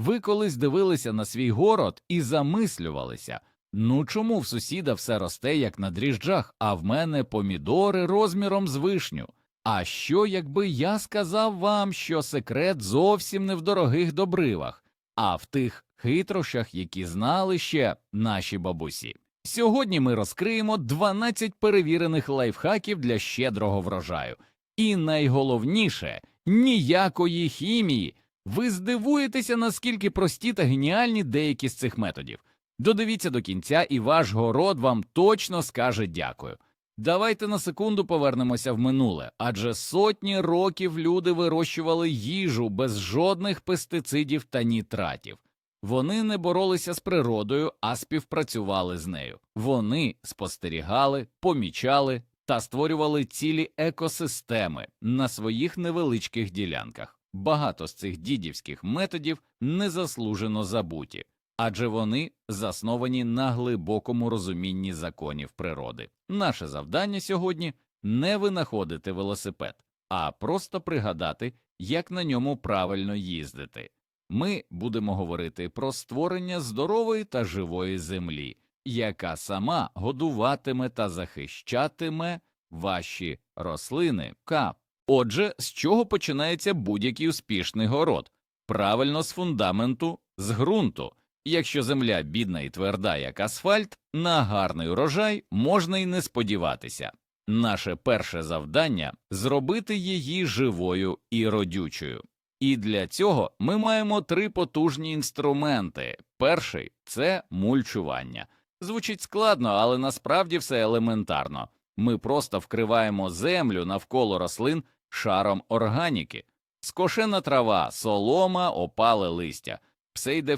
Ви колись дивилися на свій город і замислювалися, ну чому в сусіда все росте як на дріжджах, а в мене помідори розміром з вишню? А що, якби я сказав вам, що секрет зовсім не в дорогих добривах, а в тих хитрощах, які знали ще наші бабусі? Сьогодні ми розкриємо 12 перевірених лайфхаків для щедрого врожаю. І найголовніше ніякої хімії. Ви здивуєтеся, наскільки прості та геніальні деякі з цих методів. Додивіться до кінця, і ваш город вам точно скаже дякую. Давайте на секунду повернемося в минуле, адже сотні років люди вирощували їжу без жодних пестицидів та нітратів. Вони не боролися з природою, а співпрацювали з нею. Вони спостерігали, помічали та створювали цілі екосистеми на своїх невеличких ділянках. Багато з цих дідівських методів незаслужено забуті, адже вони засновані на глибокому розумінні законів природи. Наше завдання сьогодні не винаходити велосипед, а просто пригадати, як на ньому правильно їздити. Ми будемо говорити про створення здорової та живої землі, яка сама годуватиме та захищатиме ваші рослини. К. Отже, з чого починається будь-який успішний город? Правильно з фундаменту, з ґрунту. Якщо земля бідна і тверда, як асфальт, на гарний урожай можна й не сподіватися. Наше перше завдання зробити її живою і родючою. І для цього ми маємо три потужні інструменти. Перший це мульчування. Звучить складно, але насправді все елементарно. Ми просто вкриваємо землю навколо рослин шаром органіки. Скошена трава, солома, опале листя. Все йде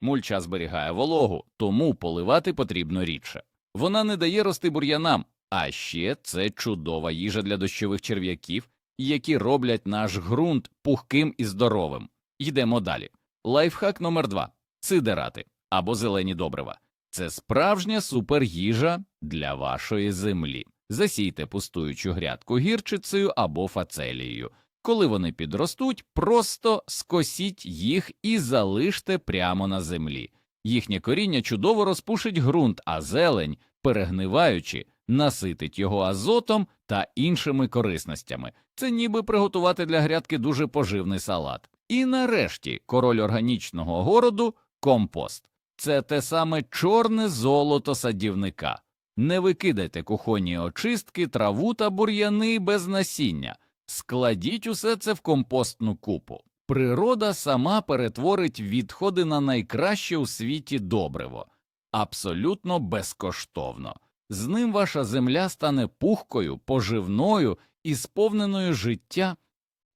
мульча зберігає вологу, тому поливати потрібно рідше. Вона не дає рости бур'янам, а ще це чудова їжа для дощових черв'яків, які роблять наш ґрунт пухким і здоровим. Йдемо далі. Лайфхак номер два сидерати або зелені добрива. Це справжня суперїжа для вашої землі. Засійте пустуючу грядку гірчицею або фацелією. Коли вони підростуть, просто скосіть їх і залиште прямо на землі. Їхнє коріння чудово розпушить ґрунт, а зелень, перегниваючи, наситить його азотом та іншими корисностями. Це ніби приготувати для грядки дуже поживний салат. І нарешті король органічного городу компост. Це те саме чорне золото садівника. Не викидайте кухонні очистки, траву та бур'яни без насіння. Складіть усе це в компостну купу. Природа сама перетворить відходи на найкраще у світі добриво, абсолютно безкоштовно. З ним ваша земля стане пухкою, поживною і сповненою життя.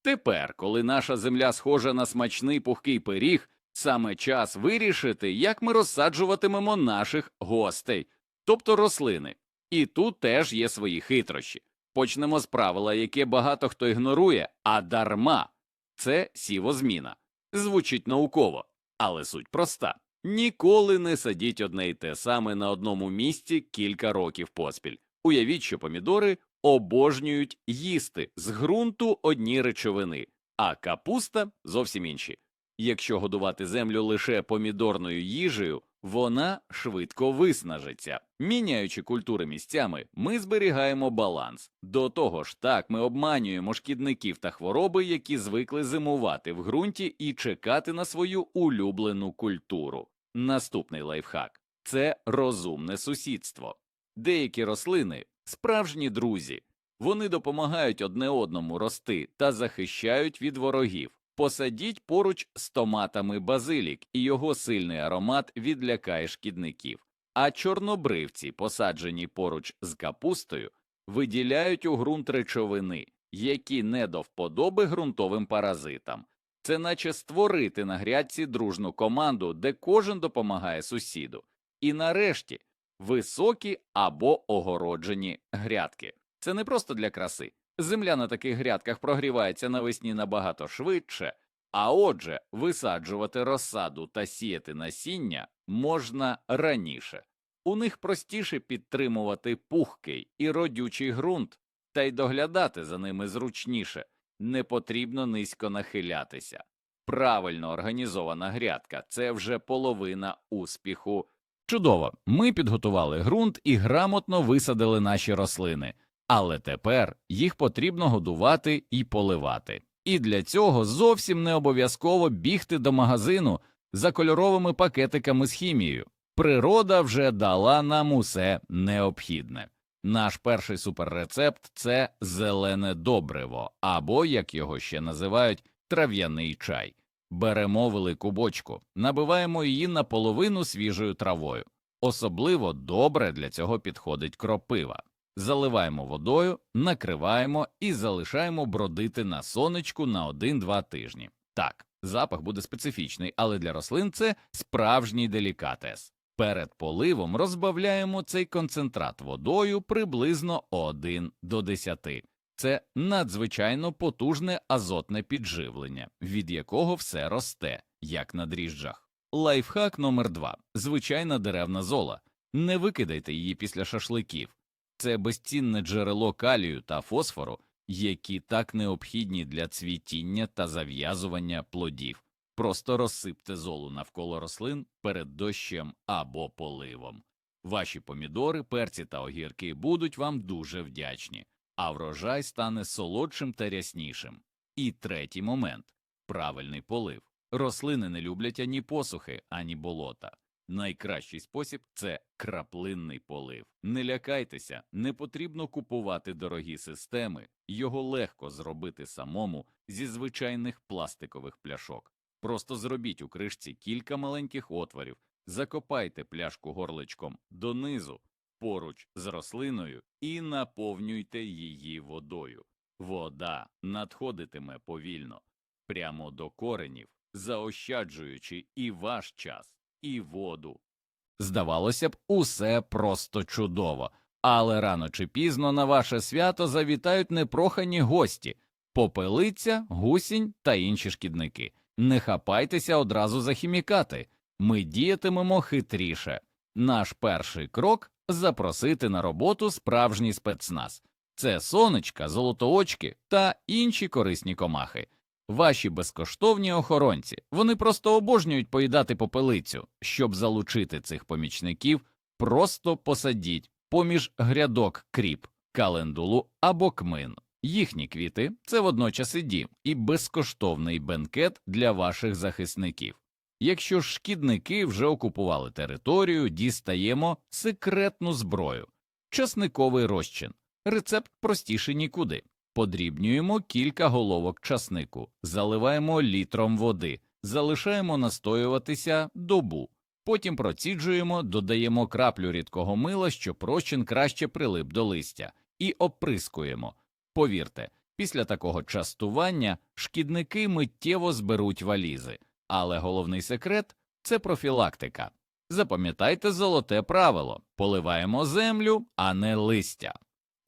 Тепер, коли наша земля схожа на смачний пухкий пиріг, саме час вирішити, як ми розсаджуватимемо наших гостей, тобто рослини. І тут теж є свої хитрощі. Почнемо з правила, яке багато хто ігнорує, а дарма це сівозміна. Звучить науково, але суть проста. Ніколи не садіть одне й те саме на одному місці кілька років поспіль. Уявіть, що помідори обожнюють їсти з ґрунту одні речовини, а капуста зовсім інші. Якщо годувати землю лише помідорною їжею, вона швидко виснажиться. Міняючи культури місцями, ми зберігаємо баланс. До того ж, так ми обманюємо шкідників та хвороби, які звикли зимувати в ґрунті і чекати на свою улюблену культуру. Наступний лайфхак це розумне сусідство. Деякі рослини справжні друзі, вони допомагають одне одному рости та захищають від ворогів. Посадіть поруч з томатами базилік, і його сильний аромат відлякає шкідників. А чорнобривці, посаджені поруч з капустою, виділяють у ґрунт речовини, які не до вподоби ґрунтовим паразитам. Це наче створити на грядці дружну команду, де кожен допомагає сусіду. І нарешті високі або огороджені грядки. Це не просто для краси. Земля на таких грядках прогрівається навесні набагато швидше, а отже, висаджувати розсаду та сіяти насіння можна раніше. У них простіше підтримувати пухкий і родючий ґрунт, та й доглядати за ними зручніше, не потрібно низько нахилятися. Правильно організована грядка це вже половина успіху. Чудово, ми підготували ґрунт і грамотно висадили наші рослини, але тепер їх потрібно годувати і поливати. І для цього зовсім не обов'язково бігти до магазину за кольоровими пакетиками з хімією. Природа вже дала нам усе необхідне. Наш перший суперрецепт це зелене добриво, або, як його ще називають, трав'яний чай. Беремо велику бочку, набиваємо її наполовину свіжою травою. Особливо добре для цього підходить кропива. Заливаємо водою, накриваємо і залишаємо бродити на сонечку на 1-2 тижні. Так, запах буде специфічний, але для рослин це справжній делікатес. Перед поливом розбавляємо цей концентрат водою приблизно 1 до 10. Це надзвичайно потужне азотне підживлення, від якого все росте, як на дріжджах. Лайфхак номер 2 звичайна деревна зола. Не викидайте її після шашликів. Це безцінне джерело калію та фосфору, які так необхідні для цвітіння та зав'язування плодів. Просто розсипте золу навколо рослин перед дощем або поливом. Ваші помідори, перці та огірки будуть вам дуже вдячні, а врожай стане солодшим та ряснішим. І третій момент правильний полив. Рослини не люблять ані посухи, ані болота. Найкращий спосіб це краплинний полив. Не лякайтеся, не потрібно купувати дорогі системи, його легко зробити самому зі звичайних пластикових пляшок. Просто зробіть у кришці кілька маленьких отворів, закопайте пляшку горличком донизу, поруч з рослиною і наповнюйте її водою. Вода надходитиме повільно, прямо до коренів, заощаджуючи і ваш час, і воду. Здавалося б, усе просто чудово, але рано чи пізно на ваше свято завітають непрохані гості попелиця, гусінь та інші шкідники. Не хапайтеся одразу за хімікати. Ми діятимемо хитріше. Наш перший крок запросити на роботу справжній спецназ. Це сонечка, золотоочки та інші корисні комахи. Ваші безкоштовні охоронці. Вони просто обожнюють поїдати попелицю. Щоб залучити цих помічників, просто посадіть поміж грядок кріп, календулу або кмин. Їхні квіти це водночас і дім, і безкоштовний бенкет для ваших захисників. Якщо шкідники вже окупували територію, дістаємо секретну зброю, часниковий розчин. Рецепт простіший нікуди. Подрібнюємо кілька головок часнику, заливаємо літром води, залишаємо настоюватися добу, потім проціджуємо, додаємо краплю рідкого мила, щоб розчин краще прилип до листя, і оприскуємо. Повірте, після такого частування шкідники миттєво зберуть валізи, але головний секрет це профілактика. Запам'ятайте золоте правило поливаємо землю, а не листя.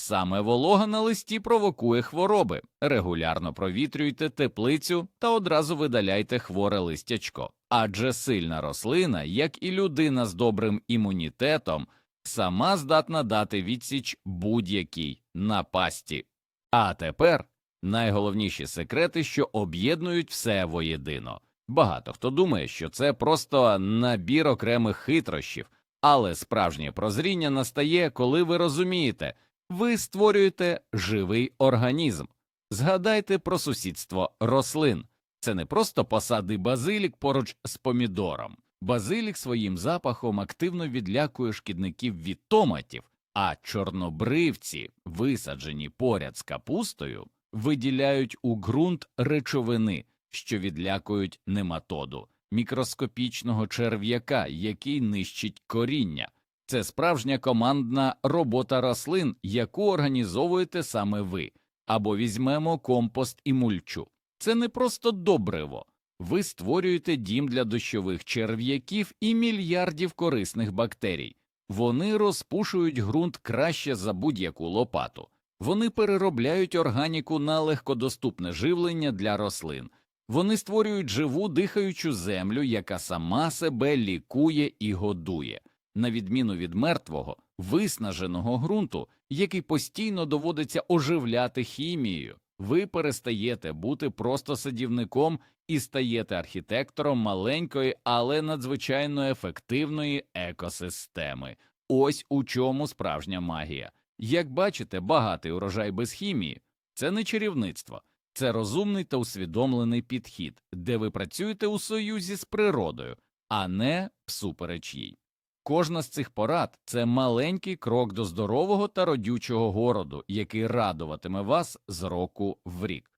Саме волога на листі провокує хвороби. Регулярно провітрюйте теплицю та одразу видаляйте хворе листячко, адже сильна рослина, як і людина з добрим імунітетом, сама здатна дати відсіч будь-якій напасті. А тепер найголовніші секрети, що об'єднують все воєдино. Багато хто думає, що це просто набір окремих хитрощів, але справжнє прозріння настає, коли ви розумієте, ви створюєте живий організм. Згадайте про сусідство рослин. Це не просто посади базилік поруч з помідором. Базилік своїм запахом активно відлякує шкідників від томатів, а чорнобривці, висаджені поряд з капустою, виділяють у ґрунт речовини, що відлякують нематоду, мікроскопічного черв'яка, який нищить коріння. Це справжня командна робота рослин, яку організовуєте саме ви, або візьмемо компост і мульчу. Це не просто добриво. Ви створюєте дім для дощових черв'яків і мільярдів корисних бактерій. Вони розпушують ґрунт краще за будь-яку лопату. Вони переробляють органіку на легкодоступне живлення для рослин. Вони створюють живу дихаючу землю, яка сама себе лікує і годує, на відміну від мертвого, виснаженого ґрунту, який постійно доводиться оживляти хімією. ви перестаєте бути просто садівником і стаєте архітектором маленької, але надзвичайно ефективної екосистеми. Ось у чому справжня магія. Як бачите, багатий урожай без хімії це не чарівництво, це розумний та усвідомлений підхід, де ви працюєте у союзі з природою, а не всупереч їй. Кожна з цих порад це маленький крок до здорового та родючого городу, який радуватиме вас з року в рік.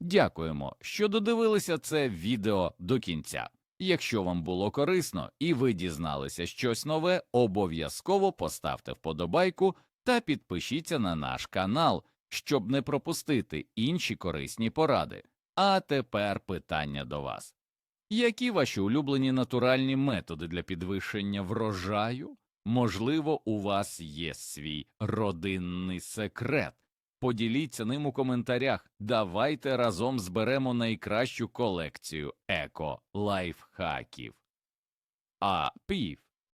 Дякуємо, що додивилися це відео до кінця. Якщо вам було корисно і ви дізналися щось нове, обов'язково поставте вподобайку та підпишіться на наш канал, щоб не пропустити інші корисні поради. А тепер питання до вас. Які ваші улюблені натуральні методи для підвищення врожаю? Можливо, у вас є свій родинний секрет. Поділіться ним у коментарях. Давайте разом зберемо найкращу колекцію еко лайфхаків. А пів.